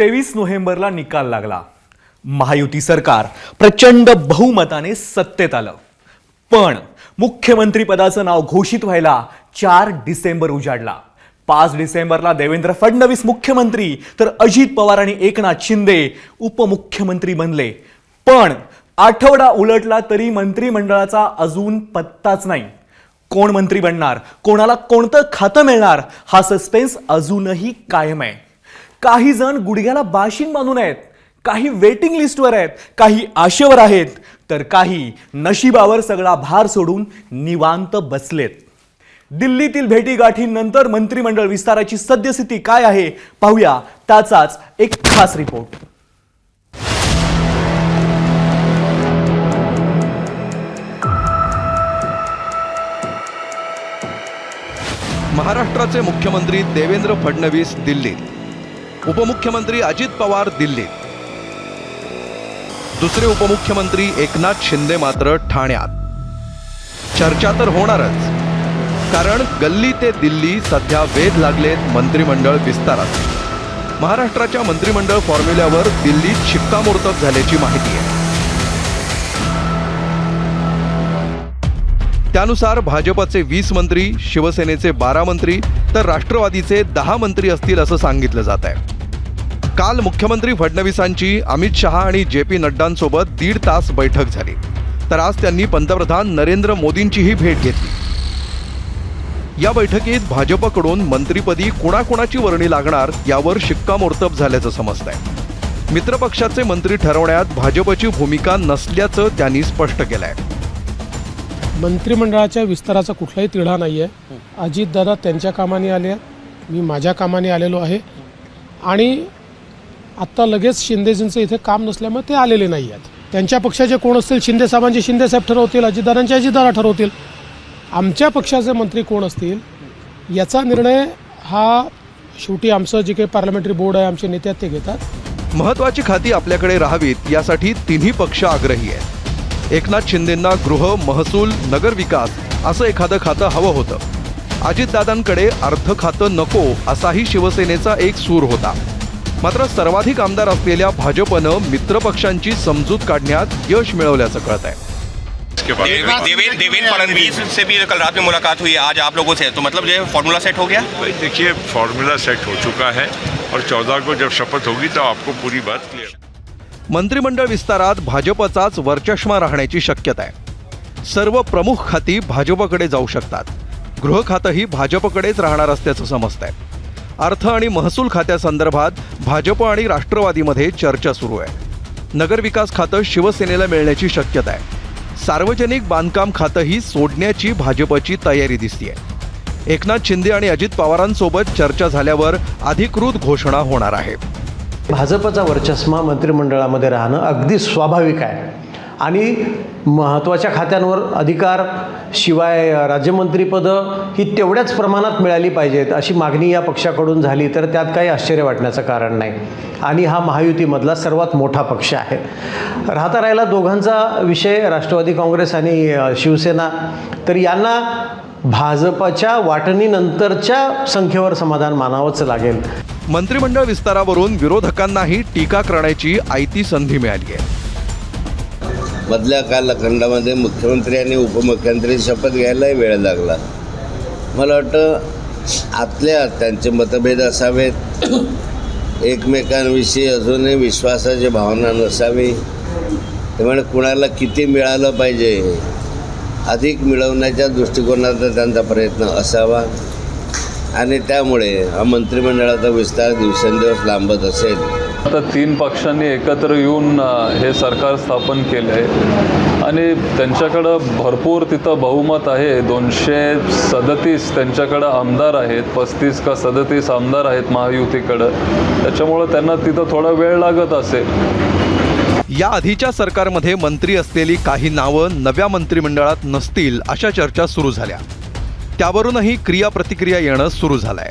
तेवीस नोव्हेंबरला निकाल लागला. महायुती सरकार प्रचंड बहुमताने सत्तेत आलं. पण मुख्यमंत्रीपदाचं नाव घोषित व्हायला चार डिसेंबर उजाडला. पाच डिसेंबरला देवेंद्र फडणवीस मुख्यमंत्री तर अजित पवार आणि एकनाथ शिंदे उपमुख्यमंत्री बनले. पण आठवडा उलटला तरी मंत्रिमंडळाचा अजून पत्ताच नाही. कोण मंत्री बनणार? कोणाला कोणतं खातं मिळणार? हा सस्पेन्स अजूनही कायम आहे. काही जण गुडघ्याला बाशिंग बांधून आहेत काही वेटिंग लिस्टवर आहेत काही आशेवर आहेत तर काही नशिबावर सगळा भार सोडून निवांत बसलेत. दिल्लीतील भेटीगाठींनंतर मंत्रिमंडळ विस्ताराची सद्यस्थिती काय आहे पाहूया. त्याचाच एक खास रिपोर्ट महाराष्ट्राचे मुख्यमंत्री देवेंद्र फडणवीस दिल्लीत. उपमुख्यमंत्री अजित पवार दिल्लीत दुसरे उपमुख्यमंत्री एकनाथ शिंदे मात्र ठाण्यात. चर्चा तर होणारच कारण गल्ली ते दिल्ली सध्या वेध लागलेत मंत्रिमंडळ विस्तारात. महाराष्ट्राच्या मंत्रिमंडळ फॉर्म्युल्यावर दिल्लीत शिक्कामोर्तब झाल्याची माहिती आहे. त्यानुसार भाजपचे वीस मंत्री शिवसेनेचे बारा मंत्री तर राष्ट्रवादीचे दहा मंत्री असतील असं सांगितलं जात आहे. काल मुख्यमंत्री फडणवीसांची अमित शहा आणि जे पी नड्डांसोबत दीड तास बैठक झाली. तर आज त्यांनी पंतप्रधान नरेंद्र मोदींचीही भेट घेतली. या बैठकीत भाजपकडून मंत्रीपदी कुणाकुणाची वर्णी लागणार यावर शिक्कामोर्तब झाल्याचं समजतंय. मित्रपक्षाचे मंत्री ठरवण्यात भाजपची भूमिका नसल्याचं त्यांनी स्पष्ट केलंय. मंत्रिमंडळाच्या विस्ताराचा कुठलाही तिढा नाही आहे अजितदादा त्यांच्या कामाने आले आहेत. मी माझ्या कामाने आलेलो आहे. आणि आत्ता लगेच शिंदेजींचं इथे काम नसल्यामुळे ते आलेले नाही आहेत. त्यांच्या पक्षाचे कोण असतील? शिंदे साहेबांचे ठरवतील अजितदादांचे अजितदादा ठरवतील. आमच्या पक्षाचे मंत्री कोण असतील? याचा निर्णय हा शेवटी आमचं जे काही पार्लमेंटरी बोर्ड आहे आमचे नेते आहेत ते घेतात. महत्वाची खाती आपल्याकडे राहावीत यासाठी तिन्ही पक्ष आग्रही आहेत. एकनाथ शिंदेंना गृह महसूल नगर विकास असं एखादं खातं हवं होतं. अजितदादांकडे अर्थ खातं नको असाही शिवसेनेचा एक सूर होता. मात्र सर्वाधिक आमदार असलेल्या भाजपनं मित्रपक्षांची समजूत काढण्यात यश मिळवल्याचं कळत आहे देवेंद्र फडणवीस. से भी कल रात में मुलाकात हुई आज आप लोगों से तो मतलब जो फॉर्मूला सेट हो गया? देखिए फॉर्मूला सेट हो चुका है और चौदह को जब शपथ होगी तो आपको पूरी बात क्लियर मंत्रिमंडळ विस्तारात भाजपचाच वर्चष्मा राहण्याची शक्यता आहे. सर्व प्रमुख खाती भाजपकडे जाऊ शकतात. गृह खातंही भाजपकडेच राहणार असल्याचं समजतंय. अर्थ आणि महसूल खात्यासंदर्भात भाजप आणि राष्ट्रवादीमध्ये चर्चा सुरू आहे. नगरविकास खातं शिवसेनेला मिळण्याची शक्यता आहे. सार्वजनिक बांधकाम खातंही सोडण्याची भाजपची तयारी दिसतीये. एकनाथ शिंदे आणि अजित पवारांसोबत चर्चा झाल्यावर अधिकृत घोषणा होणार आहे. भाजपचा वर्चस्मा मंत्रिमंडळामध्ये राहणं अगदी स्वाभाविक आहे. आणि महत्त्वाच्या खात्यांवर अधिकार शिवाय राज्यमंत्रीपदं ही तेवढ्याच प्रमाणात मिळाली पाहिजेत अशी मागणी या पक्षाकडून झाली तर त्यात काही आश्चर्य वाटण्याचं कारण नाही. आणि हा महायुतीमधला सर्वात मोठा पक्ष आहे. राहता राहिला दोघांचा विषय राष्ट्रवादी काँग्रेस आणि शिवसेना तर यांना भाजपच्या वाटणीनंतरच्या संख्येवर समाधान मानावंच लागेल. मंत्रिमंडळ विस्तारावरून विरोधकांनाही टीका करण्याची आयती संधी मिळाली आहे. मधल्या कालखंडामध्ये मुख्यमंत्री आणि उपमुख्यमंत्री शपथ घ्यायलाही वेळ लागला. मला वाटतं आतल्या त्यांचे मतभेद असावेत. एकमेकांविषयी अजूनही विश्वासाची भावना नसावी. त्यामुळे कुणाला किती मिळालं पाहिजे अधिक मिळवण्याच्या दृष्टिकोनाचा त्यांचा प्रयत्न असावा. आणि त्यामुळे हा मंत्रिमंडळाचा विस्तार दिवसेंदिवस लांबत असेल. आता तीन पक्षांनी एकत्र येऊन हे सरकार स्थापन केलं आहे आणि त्यांच्याकडं भरपूर तिथं बहुमत आहे. दोनशे सदतीस त्यांच्याकडं आमदार आहेत. पस्तीस का सदतीस आमदार आहेत महायुतीकडं. त्याच्यामुळं त्यांना तिथं थोडा वेळ लागत असेल. या आधीच्या सरकारमध्ये मंत्री असलेली काही नावं नव्या मंत्रिमंडळात नसतील अशा चर्चा सुरू झाल्या. त्यावरूनही क्रिया प्रतिक्रिया येणं सुरू झालंय.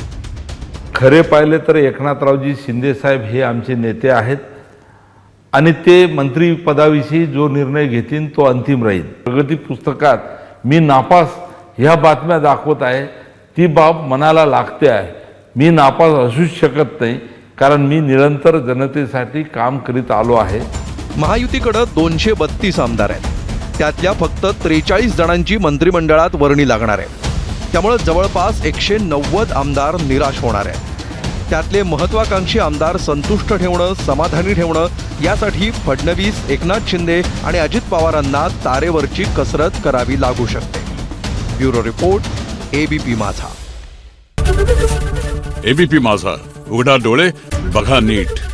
खरे पाहिले तर एकनाथरावजी शिंदेसाहेब हे आमचे नेते आहेत आणि ते मंत्रिपदाविषयी जो निर्णय घेतील तो अंतिम राहील. प्रगती पुस्तकात मी नापास ह्या बातम्या दाखवत आहे. ती बाब मनाला लागते आहे. मी नापास असूच शकत नाही कारण मी निरंतर जनतेसाठी काम करीत आलो आहे. महायुतीकडं दोनशे बत्तीस आमदार आहेत. त्यातल्या फक्त त्रेचाळीस जणांची मंत्रिमंडळात वर्णी लागणार आहे त्यामुळं जवळपास एकशे नव्वद आमदार निराश होणार आहेत. त्यातले महत्वाकांक्षी आमदार संतुष्ट ठेवणं समाधानी ठेवणं यासाठी फडणवीस एकनाथ शिंदे आणि अजित पवारांना तारेवरची कसरत करावी लागू शकते. Bureau report ABP Majha. ABP Majha. उघडा डोळे बघा नीट.